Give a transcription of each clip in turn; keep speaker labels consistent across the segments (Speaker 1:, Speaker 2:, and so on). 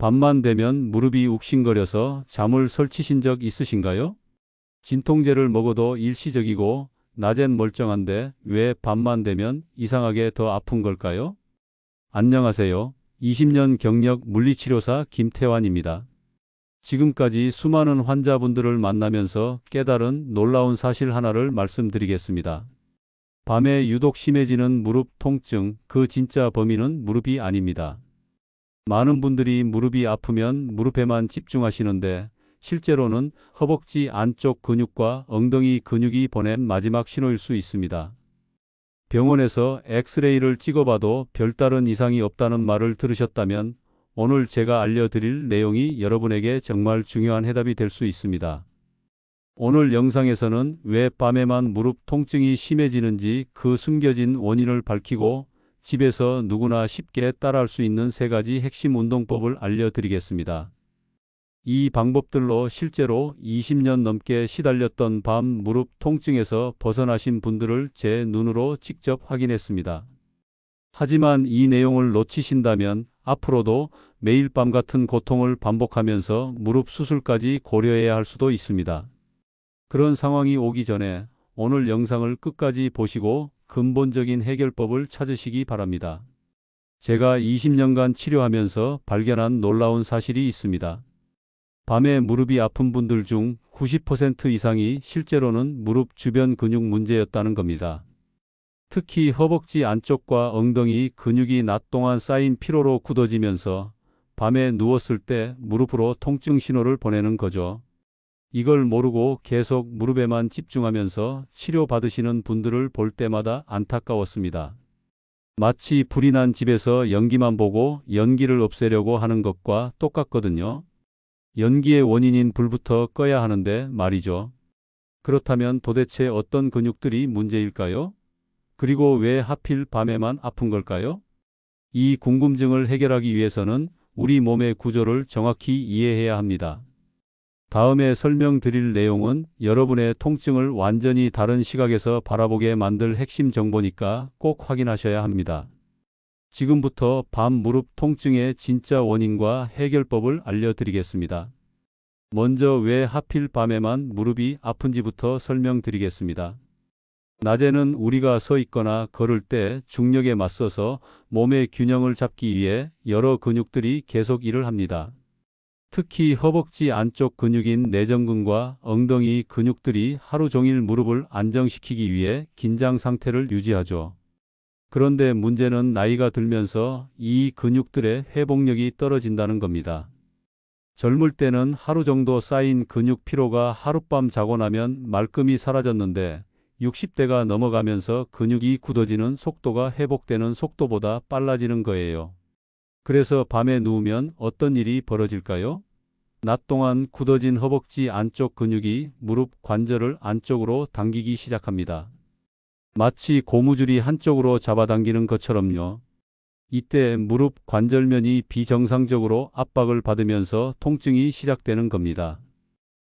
Speaker 1: 밤만 되면 무릎이 욱신거려서 잠을 설치신 적 있으신가요? 진통제를 먹어도 일시적이고 낮엔 멀쩡한데 왜 밤만 되면 이상하게 더 아픈 걸까요? 안녕하세요. 20년 경력 물리치료사 김태환입니다. 지금까지 수많은 환자분들을 만나면서 깨달은 놀라운 사실 하나를 말씀드리겠습니다. 밤에 유독 심해지는 무릎 통증, 그 진짜 범인은 무릎이 아닙니다. 많은 분들이 무릎이 아프면 무릎에만 집중하시는데 실제로는 허벅지 안쪽 근육과 엉덩이 근육이 보낸 마지막 신호일 수 있습니다. 병원에서 엑스레이를 찍어봐도 별다른 이상이 없다는 말을 들으셨다면 오늘 제가 알려드릴 내용이 여러분에게 정말 중요한 해답이 될 수 있습니다. 오늘 영상에서는 왜 밤에만 무릎 통증이 심해지는지 그 숨겨진 원인을 밝히고 집에서 누구나 쉽게 따라할 수 있는 세 가지 핵심 운동법을 알려드리겠습니다. 이 방법들로 실제로 20년 넘게 시달렸던 밤 무릎 통증에서 벗어나신 분들을 제 눈으로 직접 확인했습니다. 하지만 이 내용을 놓치신다면 앞으로도 매일 밤 같은 고통을 반복하면서 무릎 수술까지 고려해야 할 수도 있습니다. 그런 상황이 오기 전에 오늘 영상을 끝까지 보시고 근본적인 해결법을 찾으시기 바랍니다. 제가 20년간 치료하면서 발견한 놀라운 사실이 있습니다. 밤에 무릎이 아픈 분들 중 90% 이상이 실제로는 무릎 주변 근육 문제였다는 겁니다. 특히 허벅지 안쪽과 엉덩이 근육이 낮 동안 쌓인 피로로 굳어지면서 밤에 누웠을 때 무릎으로 통증 신호를 보내는 거죠. 이걸 모르고 계속 무릎에만 집중하면서 치료받으시는 분들을 볼 때마다 안타까웠습니다. 마치 불이 난 집에서 연기만 보고 연기를 없애려고 하는 것과 똑같거든요. 연기의 원인인 불부터 꺼야 하는데 말이죠. 그렇다면 도대체 어떤 근육들이 문제일까요? 그리고 왜 하필 밤에만 아픈 걸까요? 이 궁금증을 해결하기 위해서는 우리 몸의 구조를 정확히 이해해야 합니다. 다음에 설명드릴 내용은 여러분의 통증을 완전히 다른 시각에서 바라보게 만들 핵심 정보니까 꼭 확인하셔야 합니다. 지금부터 밤 무릎 통증의 진짜 원인과 해결법을 알려드리겠습니다. 먼저 왜 하필 밤에만 무릎이 아픈지부터 설명드리겠습니다. 낮에는 우리가 서 있거나 걸을 때 중력에 맞서서 몸의 균형을 잡기 위해 여러 근육들이 계속 일을 합니다. 특히 허벅지 안쪽 근육인 내전근과 엉덩이 근육들이 하루 종일 무릎을 안정시키기 위해 긴장 상태를 유지하죠. 그런데 문제는 나이가 들면서 이 근육들의 회복력이 떨어진다는 겁니다. 젊을 때는 하루 정도 쌓인 근육 피로가 하룻밤 자고 나면 말끔히 사라졌는데 60대가 넘어가면서 근육이 굳어지는 속도가 회복되는 속도보다 빨라지는 거예요. 그래서 밤에 누우면 어떤 일이 벌어질까요? 낮 동안 굳어진 허벅지 안쪽 근육이 무릎 관절을 안쪽으로 당기기 시작합니다. 마치 고무줄이 한쪽으로 잡아당기는 것처럼요. 이때 무릎 관절면이 비정상적으로 압박을 받으면서 통증이 시작되는 겁니다.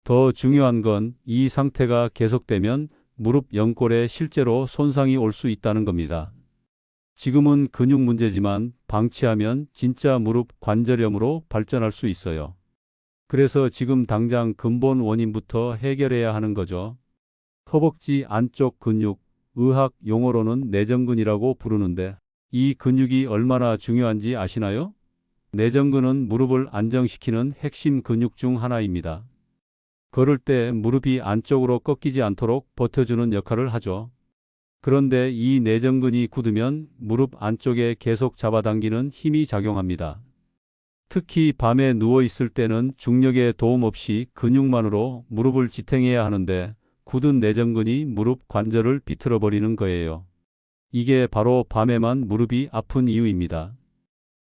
Speaker 1: 더 중요한 건 이 상태가 계속되면 무릎 연골에 실제로 손상이 올 수 있다는 겁니다. 지금은 근육 문제지만 방치하면 진짜 무릎 관절염으로 발전할 수 있어요. 그래서 지금 당장 근본 원인부터 해결해야 하는 거죠. 허벅지 안쪽 근육, 의학 용어로는 내전근이라고 부르는데 이 근육이 얼마나 중요한지 아시나요? 내전근은 무릎을 안정시키는 핵심 근육 중 하나입니다. 걸을 때 무릎이 안쪽으로 꺾이지 않도록 버텨주는 역할을 하죠. 그런데 이 내전근이 굳으면 무릎 안쪽에 계속 잡아당기는 힘이 작용합니다. 특히 밤에 누워 있을 때는 중력의 도움 없이 근육만으로 무릎을 지탱해야 하는데 굳은 내전근이 무릎 관절을 비틀어 버리는 거예요. 이게 바로 밤에만 무릎이 아픈 이유입니다.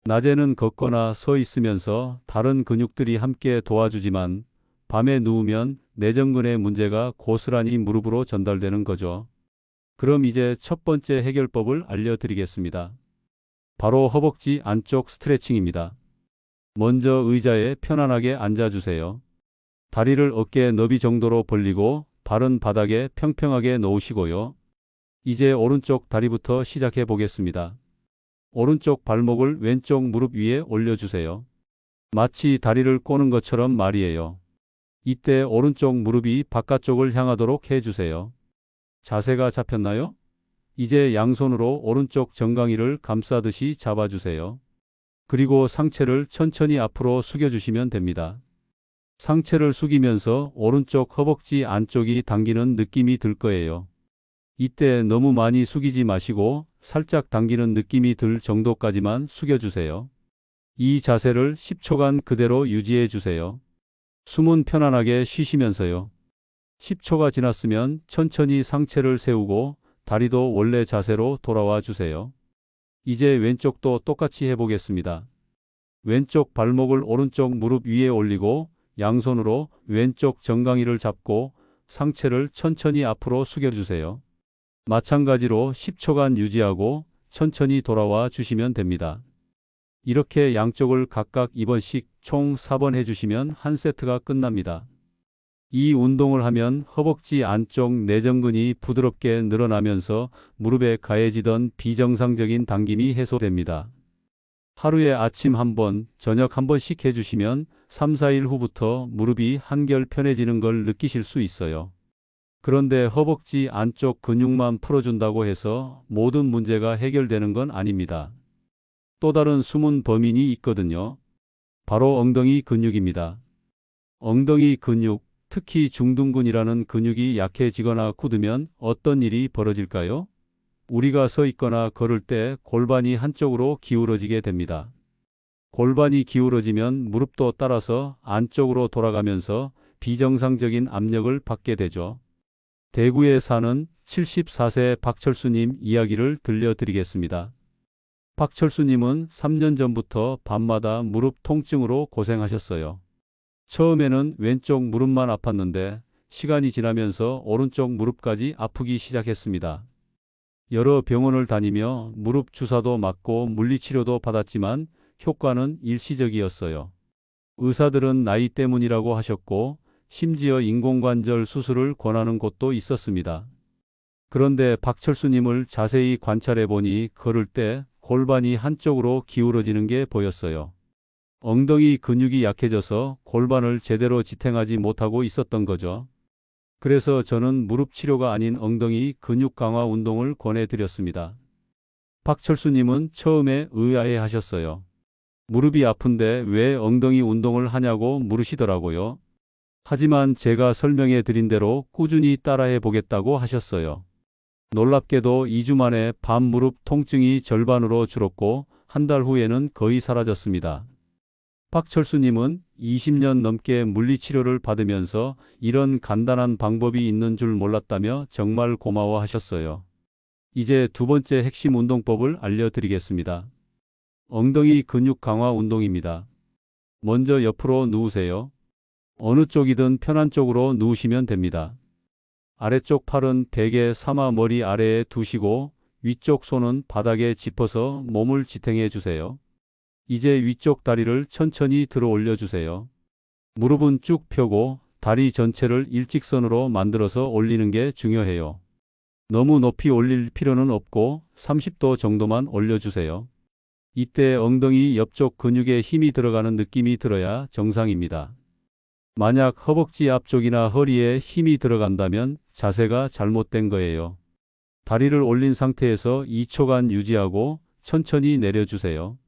Speaker 1: 낮에는 걷거나 서 있으면서 다른 근육들이 함께 도와주지만 밤에 누우면 내전근의 문제가 고스란히 무릎으로 전달되는 거죠. 그럼 이제 첫 번째 해결법을 알려드리겠습니다. 바로 허벅지 안쪽 스트레칭입니다. 먼저 의자에 편안하게 앉아주세요. 다리를 어깨 너비 정도로 벌리고 발은 바닥에 평평하게 놓으시고요. 이제 오른쪽 다리부터 시작해 보겠습니다. 오른쪽 발목을 왼쪽 무릎 위에 올려주세요. 마치 다리를 꼬는 것처럼 말이에요. 이때 오른쪽 무릎이 바깥쪽을 향하도록 해주세요. 자세가 잡혔나요? 이제 양손으로 오른쪽 정강이를 감싸듯이 잡아주세요. 그리고 상체를 천천히 앞으로 숙여주시면 됩니다. 상체를 숙이면서 오른쪽 허벅지 안쪽이 당기는 느낌이 들 거예요. 이때 너무 많이 숙이지 마시고 살짝 당기는 느낌이 들 정도까지만 숙여주세요. 이 자세를 10초간 그대로 유지해 주세요. 숨은 편안하게 쉬시면서요. 10초가 지났으면 천천히 상체를 세우고 다리도 원래 자세로 돌아와 주세요. 이제 왼쪽도 똑같이 해보겠습니다. 왼쪽 발목을 오른쪽 무릎 위에 올리고 양손으로 왼쪽 정강이를 잡고 상체를 천천히 앞으로 숙여주세요. 마찬가지로 10초간 유지하고 천천히 돌아와 주시면 됩니다. 이렇게 양쪽을 각각 2번씩 총 4번 해주시면 한 세트가 끝납니다. 이 운동을 하면 허벅지 안쪽 내전근이 부드럽게 늘어나면서 무릎에 가해지던 비정상적인 당김이 해소됩니다. 하루에 아침 한 번, 저녁 한 번씩 해주시면 3, 4일 후부터 무릎이 한결 편해지는 걸 느끼실 수 있어요. 그런데 허벅지 안쪽 근육만 풀어준다고 해서 모든 문제가 해결되는 건 아닙니다. 또 다른 숨은 범인이 있거든요. 바로 엉덩이 근육입니다. 엉덩이 근육, 특히 중둔근이라는 근육이 약해지거나 굳으면 어떤 일이 벌어질까요? 우리가 서 있거나 걸을 때 골반이 한쪽으로 기울어지게 됩니다. 골반이 기울어지면 무릎도 따라서 안쪽으로 돌아가면서 비정상적인 압력을 받게 되죠. 대구에 사는 74세 박철수님 이야기를 들려드리겠습니다. 박철수님은 3년 전부터 밤마다 무릎 통증으로 고생하셨어요. 처음에는 왼쪽 무릎만 아팠는데 시간이 지나면서 오른쪽 무릎까지 아프기 시작했습니다. 여러 병원을 다니며 무릎 주사도 맞고 물리치료도 받았지만 효과는 일시적이었어요. 의사들은 나이 때문이라고 하셨고 심지어 인공관절 수술을 권하는 곳도 있었습니다. 그런데 박철수님을 자세히 관찰해 보니 걸을 때 골반이 한쪽으로 기울어지는 게 보였어요. 엉덩이 근육이 약해져서 골반을 제대로 지탱하지 못하고 있었던 거죠. 그래서 저는 무릎 치료가 아닌 엉덩이 근육 강화 운동을 권해드렸습니다. 박철수님은 처음에 의아해 하셨어요. 무릎이 아픈데 왜 엉덩이 운동을 하냐고 물으시더라고요. 하지만 제가 설명해 드린 대로 꾸준히 따라해 보겠다고 하셨어요. 놀랍게도 2주 만에 밤 무릎 통증이 절반으로 줄었고 한 달 후에는 거의 사라졌습니다. 박철수님은 20년 넘게 물리치료를 받으면서 이런 간단한 방법이 있는 줄 몰랐다며 정말 고마워하셨어요. 이제 두 번째 핵심 운동법을 알려드리겠습니다. 엉덩이 근육 강화 운동입니다. 먼저 옆으로 누우세요. 어느 쪽이든 편한 쪽으로 누우시면 됩니다. 아래쪽 팔은 베개 삼아 머리 아래에 두시고 위쪽 손은 바닥에 짚어서 몸을 지탱해 주세요. 이제 위쪽 다리를 천천히 들어 올려 주세요. 무릎은 쭉 펴고 다리 전체를 일직선으로 만들어서 올리는 게 중요해요. 너무 높이 올릴 필요는 없고 30도 정도만 올려주세요. 이때 엉덩이 옆쪽 근육에 힘이 들어가는 느낌이 들어야 정상입니다. 만약 허벅지 앞쪽이나 허리에 힘이 들어간다면 자세가 잘못된 거예요. 다리를 올린 상태에서 2초간 유지하고 천천히 내려주세요.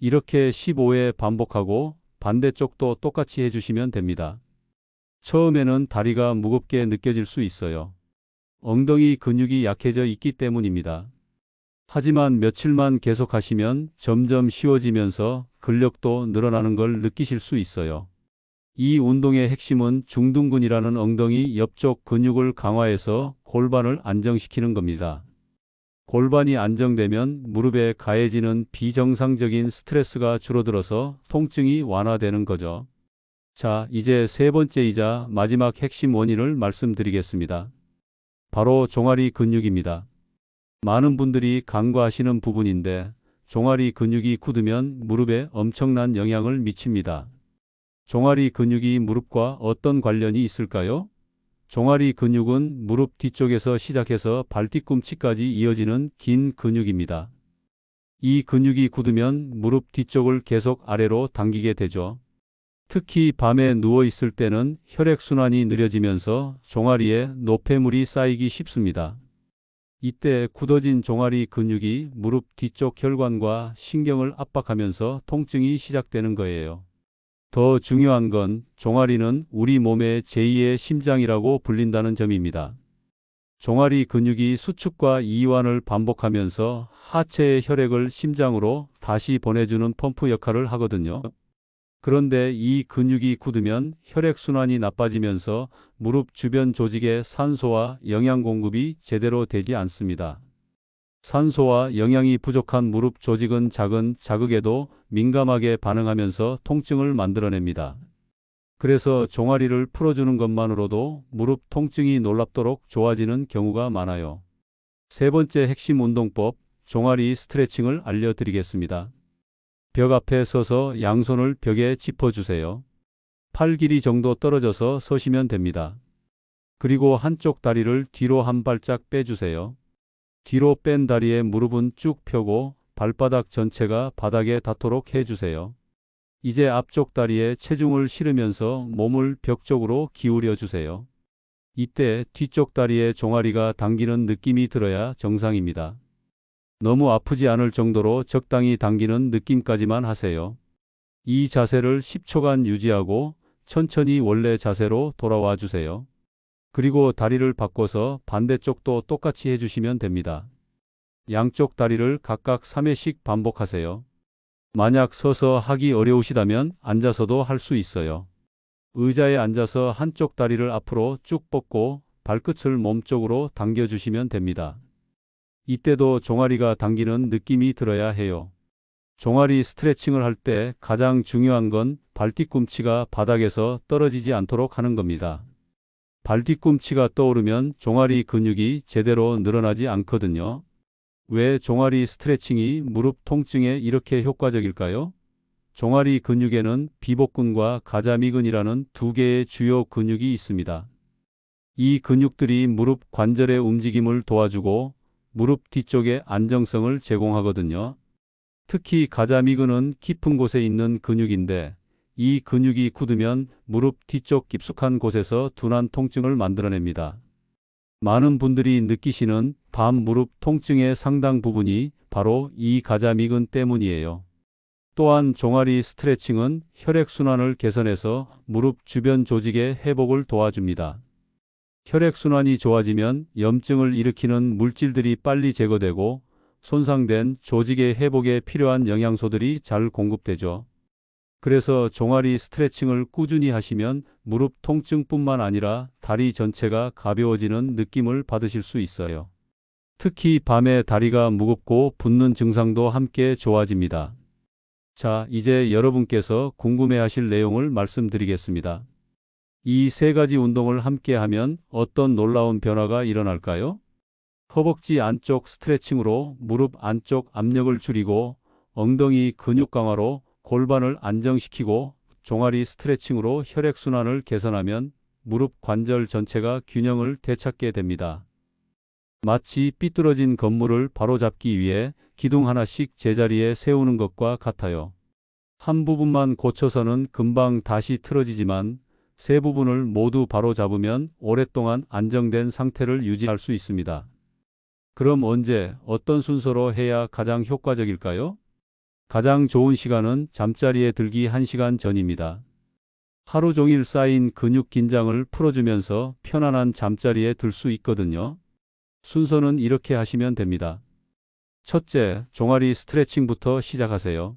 Speaker 1: 이렇게 15회 반복하고 반대쪽도 똑같이 해주시면 됩니다. 처음에는 다리가 무겁게 느껴질 수 있어요. 엉덩이 근육이 약해져 있기 때문입니다. 하지만 며칠만 계속하시면 점점 쉬워지면서 근력도 늘어나는 걸 느끼실 수 있어요. 이 운동의 핵심은 중둔근이라는 엉덩이 옆쪽 근육을 강화해서 골반을 안정시키는 겁니다. 골반이 안정되면 무릎에 가해지는 비정상적인 스트레스가 줄어들어서 통증이 완화되는 거죠. 자, 이제 세 번째이자 마지막 핵심 원인을 말씀드리겠습니다. 바로 종아리 근육입니다. 많은 분들이 간과하시는 부분인데 종아리 근육이 굳으면 무릎에 엄청난 영향을 미칩니다. 종아리 근육이 무릎과 어떤 관련이 있을까요? 종아리 근육은 무릎 뒤쪽에서 시작해서 발뒤꿈치까지 이어지는 긴 근육입니다. 이 근육이 굳으면 무릎 뒤쪽을 계속 아래로 당기게 되죠. 특히 밤에 누워 있을 때는 혈액순환이 느려지면서 종아리에 노폐물이 쌓이기 쉽습니다. 이때 굳어진 종아리 근육이 무릎 뒤쪽 혈관과 신경을 압박하면서 통증이 시작되는 거예요. 더 중요한 건 종아리는 우리 몸의 제2의 심장이라고 불린다는 점입니다. 종아리 근육이 수축과 이완을 반복하면서 하체의 혈액을 심장으로 다시 보내주는 펌프 역할을 하거든요. 그런데 이 근육이 굳으면 혈액순환이 나빠지면서 무릎 주변 조직에 산소와 영양 공급이 제대로 되지 않습니다. 산소와 영양이 부족한 무릎 조직은 작은 자극에도 민감하게 반응하면서 통증을 만들어냅니다. 그래서 종아리를 풀어주는 것만으로도 무릎 통증이 놀랍도록 좋아지는 경우가 많아요. 세 번째 핵심 운동법, 종아리 스트레칭을 알려드리겠습니다. 벽 앞에 서서 양손을 벽에 짚어주세요. 팔 길이 정도 떨어져서 서시면 됩니다. 그리고 한쪽 다리를 뒤로 한 발짝 빼주세요. 뒤로 뺀 다리에 무릎은 쭉 펴고 발바닥 전체가 바닥에 닿도록 해주세요. 이제 앞쪽 다리에 체중을 실으면서 몸을 벽 쪽으로 기울여 주세요. 이때 뒤쪽 다리에 종아리가 당기는 느낌이 들어야 정상입니다. 너무 아프지 않을 정도로 적당히 당기는 느낌까지만 하세요. 이 자세를 10초간 유지하고 천천히 원래 자세로 돌아와 주세요. 그리고 다리를 바꿔서 반대쪽도 똑같이 해주시면 됩니다. 양쪽 다리를 각각 3회씩 반복하세요. 만약 서서 하기 어려우시다면 앉아서도 할 수 있어요. 의자에 앉아서 한쪽 다리를 앞으로 쭉 뻗고 발끝을 몸쪽으로 당겨주시면 됩니다. 이때도 종아리가 당기는 느낌이 들어야 해요. 종아리 스트레칭을 할 때 가장 중요한 건 발뒤꿈치가 바닥에서 떨어지지 않도록 하는 겁니다. 발 뒤꿈치가 떠오르면 종아리 근육이 제대로 늘어나지 않거든요. 왜 종아리 스트레칭이 무릎 통증에 이렇게 효과적일까요? 종아리 근육에는 비복근과 가자미근이라는 두 개의 주요 근육이 있습니다. 이 근육들이 무릎 관절의 움직임을 도와주고 무릎 뒤쪽의 안정성을 제공하거든요. 특히 가자미근은 깊은 곳에 있는 근육인데 이 근육이 굳으면 무릎 뒤쪽 깊숙한 곳에서 둔한 통증을 만들어냅니다. 많은 분들이 느끼시는 밤 무릎 통증의 상당 부분이 바로 이 가자미근 때문이에요. 또한 종아리 스트레칭은 혈액순환을 개선해서 무릎 주변 조직의 회복을 도와줍니다. 혈액순환이 좋아지면 염증을 일으키는 물질들이 빨리 제거되고 손상된 조직의 회복에 필요한 영양소들이 잘 공급되죠. 그래서 종아리 스트레칭을 꾸준히 하시면 무릎 통증뿐만 아니라 다리 전체가 가벼워지는 느낌을 받으실 수 있어요. 특히 밤에 다리가 무겁고 붓는 증상도 함께 좋아집니다. 자, 이제 여러분께서 궁금해 하실 내용을 말씀드리겠습니다. 이 세 가지 운동을 함께 하면 어떤 놀라운 변화가 일어날까요? 허벅지 안쪽 스트레칭으로 무릎 안쪽 압력을 줄이고 엉덩이 근육 강화로 골반을 안정시키고 종아리 스트레칭으로 혈액순환을 개선하면 무릎 관절 전체가 균형을 되찾게 됩니다. 마치 삐뚤어진 건물을 바로잡기 위해 기둥 하나씩 제자리에 세우는 것과 같아요. 한 부분만 고쳐서는 금방 다시 틀어지지만 세 부분을 모두 바로잡으면 오랫동안 안정된 상태를 유지할 수 있습니다. 그럼 언제 어떤 순서로 해야 가장 효과적일까요? 가장 좋은 시간은 잠자리에 들기 1시간 전입니다. 하루 종일 쌓인 근육 긴장을 풀어주면서 편안한 잠자리에 들 수 있거든요. 순서는 이렇게 하시면 됩니다. 첫째, 종아리 스트레칭부터 시작하세요.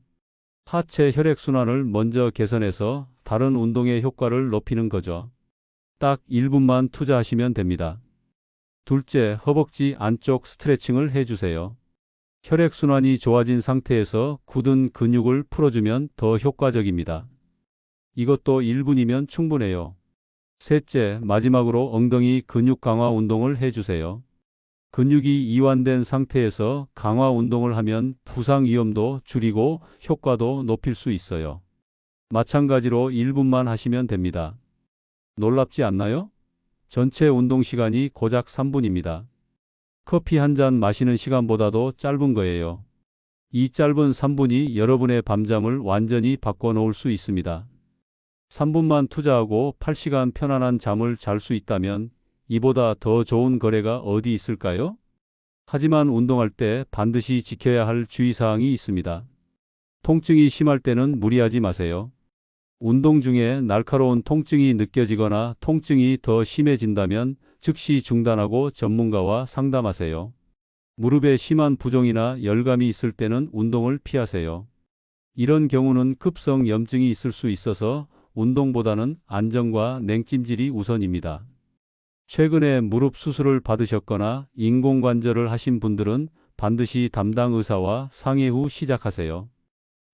Speaker 1: 하체 혈액순환을 먼저 개선해서 다른 운동의 효과를 높이는 거죠. 딱 1분만 투자하시면 됩니다. 둘째, 허벅지 안쪽 스트레칭을 해주세요. 혈액순환이 좋아진 상태에서 굳은 근육을 풀어주면 더 효과적입니다. 이것도 1분이면 충분해요. 셋째, 마지막으로 엉덩이 근육 강화 운동을 해주세요. 근육이 이완된 상태에서 강화 운동을 하면 부상 위험도 줄이고 효과도 높일 수 있어요. 마찬가지로 1분만 하시면 됩니다. 놀랍지 않나요? 전체 운동 시간이 고작 3분입니다. 커피 한 잔 마시는 시간보다도 짧은 거예요. 이 짧은 3분이 여러분의 밤잠을 완전히 바꿔놓을 수 있습니다. 3분만 투자하고 8시간 편안한 잠을 잘 수 있다면 이보다 더 좋은 거래가 어디 있을까요? 하지만 운동할 때 반드시 지켜야 할 주의사항이 있습니다. 통증이 심할 때는 무리하지 마세요. 운동 중에 날카로운 통증이 느껴지거나 통증이 더 심해진다면 즉시 중단하고 전문가와 상담하세요. 무릎에 심한 부종이나 열감이 있을 때는 운동을 피하세요. 이런 경우는 급성 염증이 있을 수 있어서 운동보다는 안정과 냉찜질이 우선입니다. 최근에 무릎 수술을 받으셨거나 인공관절을 하신 분들은 반드시 담당 의사와 상의 후 시작하세요.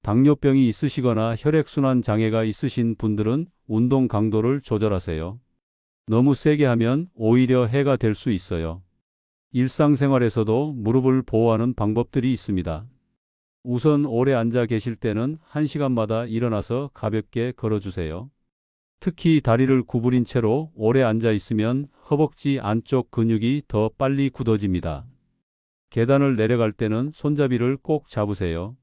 Speaker 1: 당뇨병이 있으시거나 혈액순환 장애가 있으신 분들은 운동 강도를 조절하세요. 너무 세게 하면 오히려 해가 될 수 있어요. 일상생활에서도 무릎을 보호하는 방법들이 있습니다. 우선 오래 앉아 계실 때는 1시간마다 일어나서 가볍게 걸어주세요. 특히 다리를 구부린 채로 오래 앉아 있으면 허벅지 안쪽 근육이 더 빨리 굳어집니다. 계단을 내려갈 때는 손잡이를 꼭 잡으세요.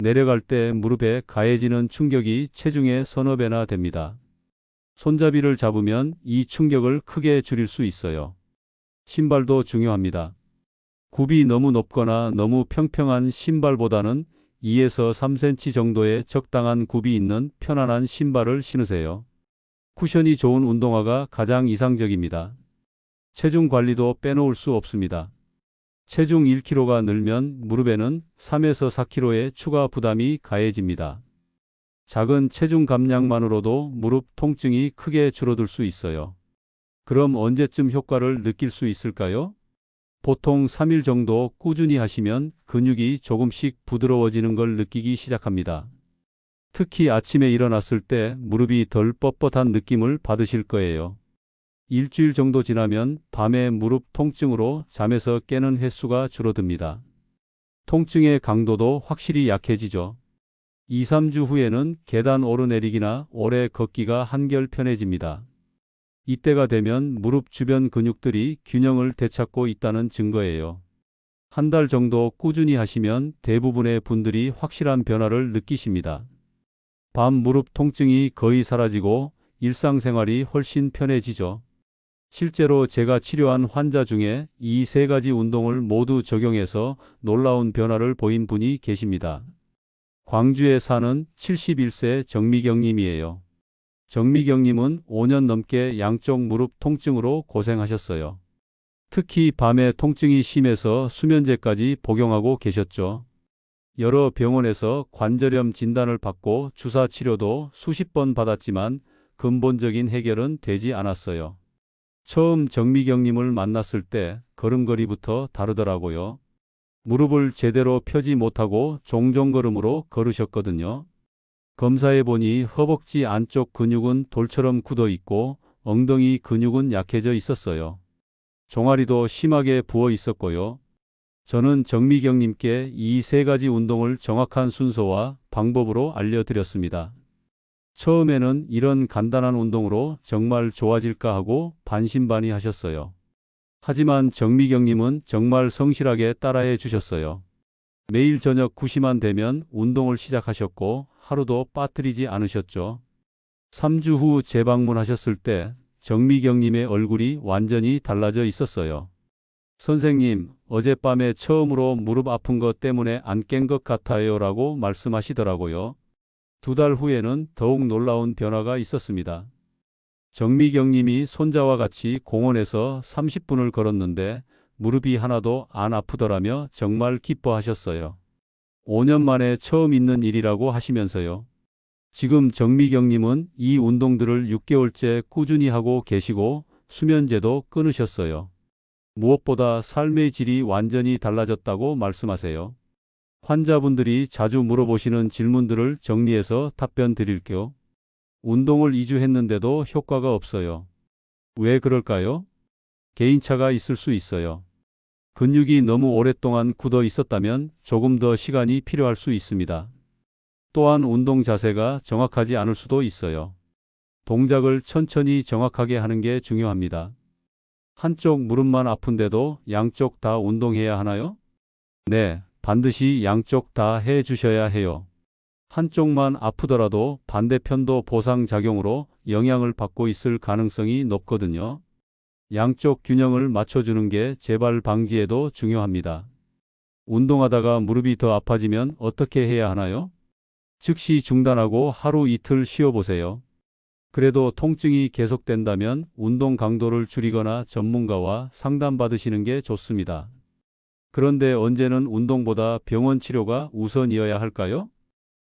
Speaker 1: 내려갈 때 무릎에 가해지는 충격이 체중의 서너 배나 됩니다. 손잡이를 잡으면 이 충격을 크게 줄일 수 있어요. 신발도 중요합니다. 굽이 너무 높거나 너무 평평한 신발보다는 2에서 3cm 정도의 적당한 굽이 있는 편안한 신발을 신으세요. 쿠션이 좋은 운동화가 가장 이상적입니다. 체중 관리도 빼놓을 수 없습니다. 체중 1kg가 늘면 무릎에는 3에서 4kg의 추가 부담이 가해집니다. 작은 체중 감량만으로도 무릎 통증이 크게 줄어들 수 있어요. 그럼 언제쯤 효과를 느낄 수 있을까요? 보통 3일 정도 꾸준히 하시면 근육이 조금씩 부드러워지는 걸 느끼기 시작합니다. 특히 아침에 일어났을 때 무릎이 덜 뻣뻣한 느낌을 받으실 거예요. 일주일 정도 지나면 밤에 무릎 통증으로 잠에서 깨는 횟수가 줄어듭니다. 통증의 강도도 확실히 약해지죠. 2, 3주 후에는 계단 오르내리기나 오래 걷기가 한결 편해집니다. 이때가 되면 무릎 주변 근육들이 균형을 되찾고 있다는 증거예요. 한 달 정도 꾸준히 하시면 대부분의 분들이 확실한 변화를 느끼십니다. 밤 무릎 통증이 거의 사라지고 일상생활이 훨씬 편해지죠. 실제로 제가 치료한 환자 중에 이 세 가지 운동을 모두 적용해서 놀라운 변화를 보인 분이 계십니다. 광주에 사는 71세 정미경님이에요. 정미경님은 5년 넘게 양쪽 무릎 통증으로 고생하셨어요. 특히 밤에 통증이 심해서 수면제까지 복용하고 계셨죠. 여러 병원에서 관절염 진단을 받고 주사 치료도 수십 번 받았지만 근본적인 해결은 되지 않았어요. 처음 정미경님을 만났을 때 걸음걸이부터 다르더라고요. 무릎을 제대로 펴지 못하고 종종 걸음으로 걸으셨거든요. 검사해 보니 허벅지 안쪽 근육은 돌처럼 굳어 있고 엉덩이 근육은 약해져 있었어요. 종아리도 심하게 부어 있었고요. 저는 정미경님께 이 세 가지 운동을 정확한 순서와 방법으로 알려드렸습니다. 처음에는 이런 간단한 운동으로 정말 좋아질까 하고 반신반의 하셨어요. 하지만 정미경님은 정말 성실하게 따라해 주셨어요. 매일 저녁 9시만 되면 운동을 시작하셨고 하루도 빠뜨리지 않으셨죠. 3주 후 재방문하셨을 때 정미경님의 얼굴이 완전히 달라져 있었어요. 선생님, 어젯밤에 처음으로 무릎 아픈 것 때문에 안 깬 것 같아요 라고 말씀하시더라고요. 두 달 후에는 더욱 놀라운 변화가 있었습니다. 정미경님이 손자와 같이 공원에서 30분을 걸었는데 무릎이 하나도 안 아프더라며 정말 기뻐하셨어요. 5년 만에 처음 있는 일이라고 하시면서요. 지금 정미경님은 이 운동들을 6개월째 꾸준히 하고 계시고 수면제도 끊으셨어요. 무엇보다 삶의 질이 완전히 달라졌다고 말씀하세요. 환자분들이 자주 물어보시는 질문들을 정리해서 답변 드릴게요. 운동을 2주 했는데도 효과가 없어요. 왜 그럴까요? 개인차가 있을 수 있어요. 근육이 너무 오랫동안 굳어 있었다면 조금 더 시간이 필요할 수 있습니다. 또한 운동 자세가 정확하지 않을 수도 있어요. 동작을 천천히 정확하게 하는 게 중요합니다. 한쪽 무릎만 아픈데도 양쪽 다 운동해야 하나요? 네, 반드시 양쪽 다 해 주셔야 해요. 한쪽만 아프더라도 반대편도 보상작용으로 영향을 받고 있을 가능성이 높거든요. 양쪽 균형을 맞춰주는 게 재발 방지에도 중요합니다. 운동하다가 무릎이 더 아파지면 어떻게 해야 하나요? 즉시 중단하고 하루 이틀 쉬어보세요. 그래도 통증이 계속된다면 운동 강도를 줄이거나 전문가와 상담받으시는 게 좋습니다. 그런데 언제는 운동보다 병원 치료가 우선이어야 할까요?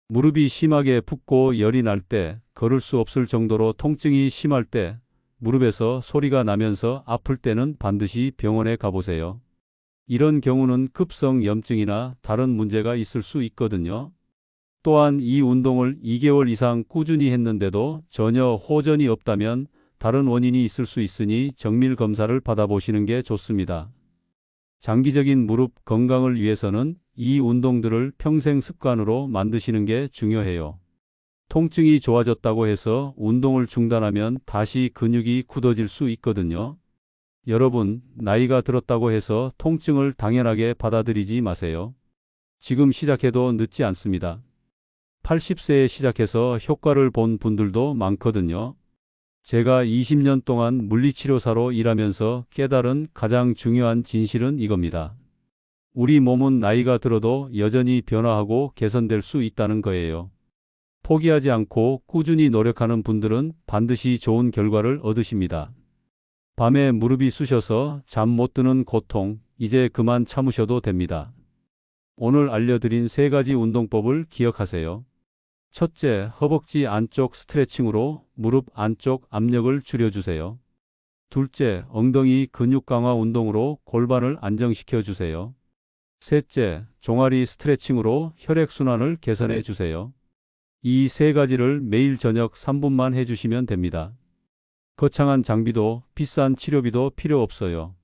Speaker 1: 무릎이 심하게 붓고 열이 날 때, 걸을 수 없을 정도로 통증이 심할 때, 무릎에서 소리가 나면서 아플 때는 반드시 병원에 가보세요. 이런 경우는 급성 염증이나 다른 문제가 있을 수 있거든요. 또한 이 운동을 2개월 이상 꾸준히 했는데도 전혀 호전이 없다면 다른 원인이 있을 수 있으니 정밀 검사를 받아보시는 게 좋습니다. 장기적인 무릎 건강을 위해서는 이 운동들을 평생 습관으로 만드시는 게 중요해요. 통증이 좋아졌다고 해서 운동을 중단하면 다시 근육이 굳어질 수 있거든요. 여러분, 나이가 들었다고 해서 통증을 당연하게 받아들이지 마세요. 지금 시작해도 늦지 않습니다. 80세에 시작해서 효과를 본 분들도 많거든요. 제가 20년 동안 물리치료사로 일하면서 깨달은 가장 중요한 진실은 이겁니다. 우리 몸은 나이가 들어도 여전히 변화하고 개선될 수 있다는 거예요. 포기하지 않고 꾸준히 노력하는 분들은 반드시 좋은 결과를 얻으십니다. 밤에 무릎이 쑤셔서 잠 못 드는 고통, 이제 그만 참으셔도 됩니다. 오늘 알려드린 세 가지 운동법을 기억하세요. 첫째, 허벅지 안쪽 스트레칭으로 무릎 안쪽 압력을 줄여주세요. 둘째, 엉덩이 근육 강화 운동으로 골반을 안정시켜 주세요. 셋째, 종아리 스트레칭으로 혈액순환을 개선해 주세요. 이 세 가지를 매일 저녁 3분만 해주시면 됩니다. 거창한 장비도 비싼 치료비도 필요 없어요.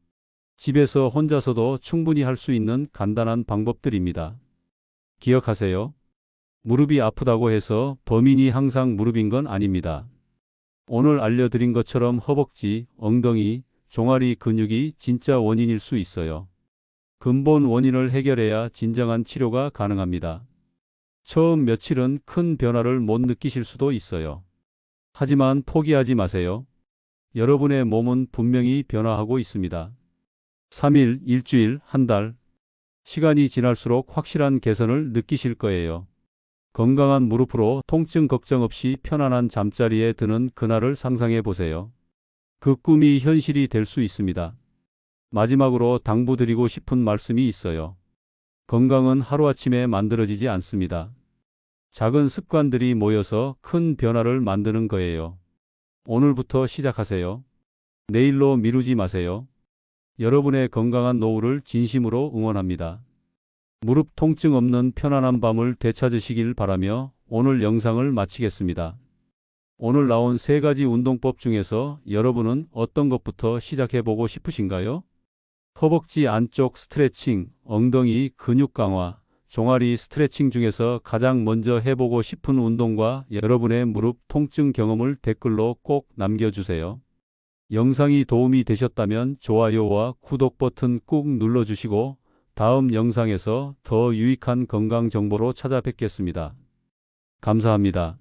Speaker 1: 집에서 혼자서도 충분히 할 수 있는 간단한 방법들입니다. 기억하세요. 무릎이 아프다고 해서 범인이 항상 무릎인 건 아닙니다. 오늘 알려드린 것처럼 허벅지, 엉덩이, 종아리 근육이 진짜 원인일 수 있어요. 근본 원인을 해결해야 진정한 치료가 가능합니다. 처음 며칠은 큰 변화를 못 느끼실 수도 있어요. 하지만 포기하지 마세요. 여러분의 몸은 분명히 변화하고 있습니다. 3일, 일주일, 한 달. 시간이 지날수록 확실한 개선을 느끼실 거예요. 건강한 무릎으로 통증 걱정 없이 편안한 잠자리에 드는 그날을 상상해 보세요. 그 꿈이 현실이 될 수 있습니다. 마지막으로 당부드리고 싶은 말씀이 있어요. 건강은 하루아침에 만들어지지 않습니다. 작은 습관들이 모여서 큰 변화를 만드는 거예요. 오늘부터 시작하세요. 내일로 미루지 마세요. 여러분의 건강한 노후를 진심으로 응원합니다. 무릎 통증 없는 편안한 밤을 되찾으시길 바라며 오늘 영상을 마치겠습니다. 오늘 나온 세 가지 운동법 중에서 여러분은 어떤 것부터 시작해보고 싶으신가요? 허벅지 안쪽 스트레칭, 엉덩이 근육 강화, 종아리 스트레칭 중에서 가장 먼저 해보고 싶은 운동과 여러분의 무릎 통증 경험을 댓글로 꼭 남겨주세요. 영상이 도움이 되셨다면 좋아요와 구독 버튼 꾹 눌러주시고 다음 영상에서 더 유익한 건강 정보로 찾아뵙겠습니다. 감사합니다.